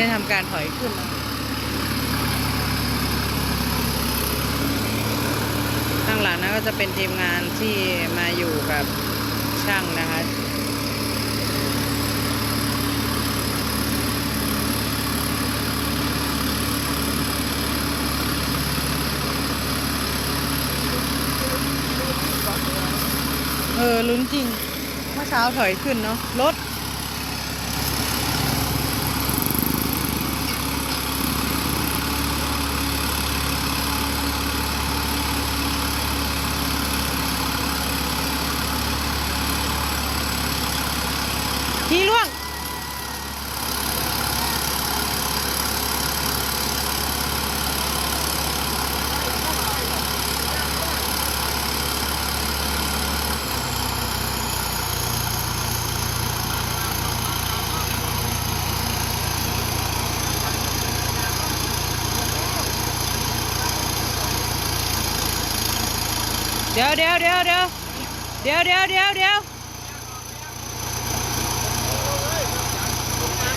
ได้ทำการถอยขึ้นนะข้างหลังนั้นก็จะเป็นทีมงานที่มาอยู่กับช่างนะคะเออลุ้นจริงเมื่อเช้าถอยขึ้นเนาะรถ ทีล่วง เดี๋ยวเดี๋ยวเดี๋ยวเดี๋ยวเดี๋ยวเดี๋ยวเดี๋ยวเดี๋ยว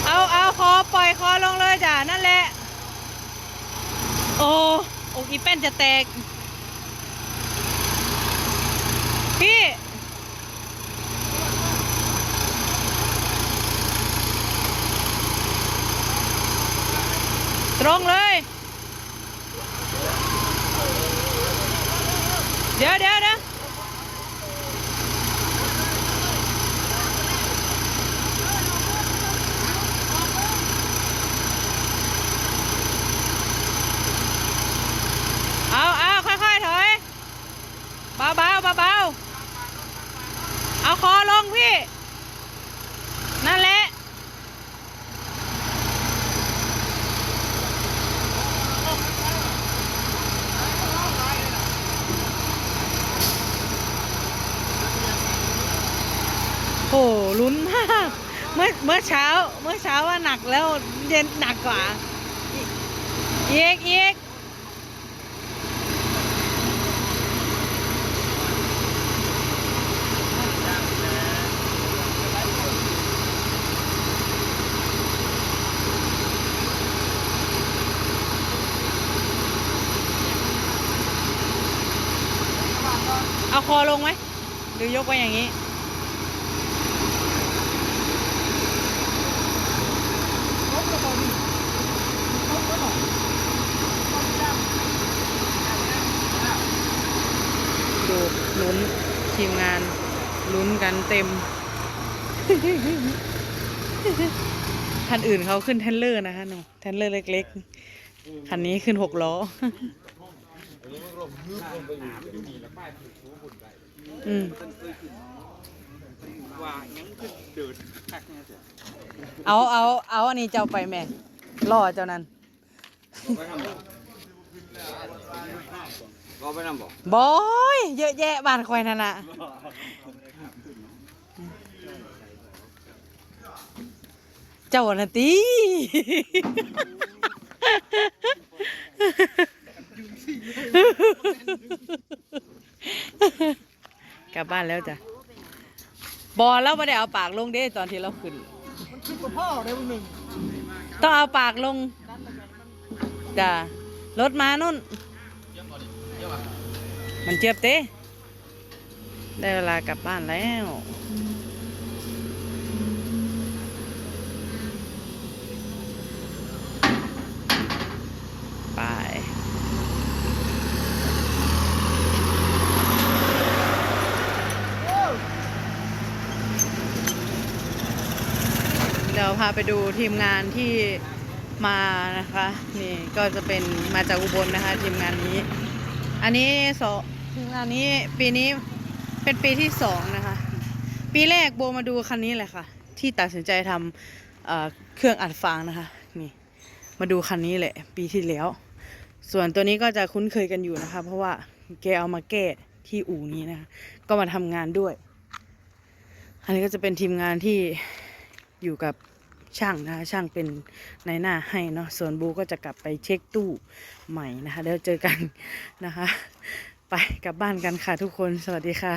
เอาเอาคอปล่อยคอลงเลยจ้ะนั่นแหละ โอ้อกอีแป้นจะแตก พี่ ตรงเลย เดี๋ยวเดี๋ยวเดี๋ยวเอาเอาค่อยๆถอย เบาๆเบาๆเอาคอลงพี่ นั่นแหละ โอ้ลุ้นมาก เมื่อเมื่อเช้า เมื่อเช้าว่าหนักแล้วเย็นหนักกว่าเอีกอีกเอาคอลงไหมหรือยกไปอย่างนี้ ดูลุ้นทีมงานลุ้นกันเต็ม คันอื่นเขาขึ้นเทนเลอร์นะคะหนูเทนเลอร์เล็กๆ คันนี้ขึ้นหกล้อ อืมว่ายังคือเดินคักเนี่ยเสียเอาเอาเอาอันนี้เจ้าไปแม่ล่อเจ้านั้น ไปทำบ่ก็ไปทำบ่บอยเยอะแยะบ้านคอยนั่นน่ะเจ้าน่ะตีกลับบ้านแล้วจ้ะบอลแล้วไม่ได้เอาปากลงเด้ตอนที่เราขึ้นขึ้นกับพ่อได้มึงหนึ่งต้องเอาปากลง จ้ะรถมานุ่น มันเจ็บเต้ได้เวลากลับบ้านแล้ว ไปเดี๋ยวพาไปดูทีมงานที่ มานะคะนี่ก็จะเป็นมาจากอุบลนะคะทีมงานนี้ อันนี้สองทีมงานนี้ปีนี้เป็นปีที่สองนะคะ ปีแรกโบมาดูคันนี้แหละค่ะ ที่ตัดสินใจทำเเครื่องอัดฟางนะคะนี่มาดูคันนี้แหละปีที่แล้ว ส่วนตัวนี้ก็จะคุ้นเคยกันอยู่นะคะ เพราะว่าแกเอามาแก้ที่อู่นี้นะคะก็มาทำงานด้วย อันนี้ก็จะเป็นทีมงานที่อยู่กับ ช่างนะคะช่างเป็นในหน้าให้เนาะส่วนบูก็จะกลับไปเช็คตู้ใหม่นะคะเดี๋ยวเจอกันนะคะ ไปกลับบ้านกันค่ะทุกคนสวัสดีค่ะ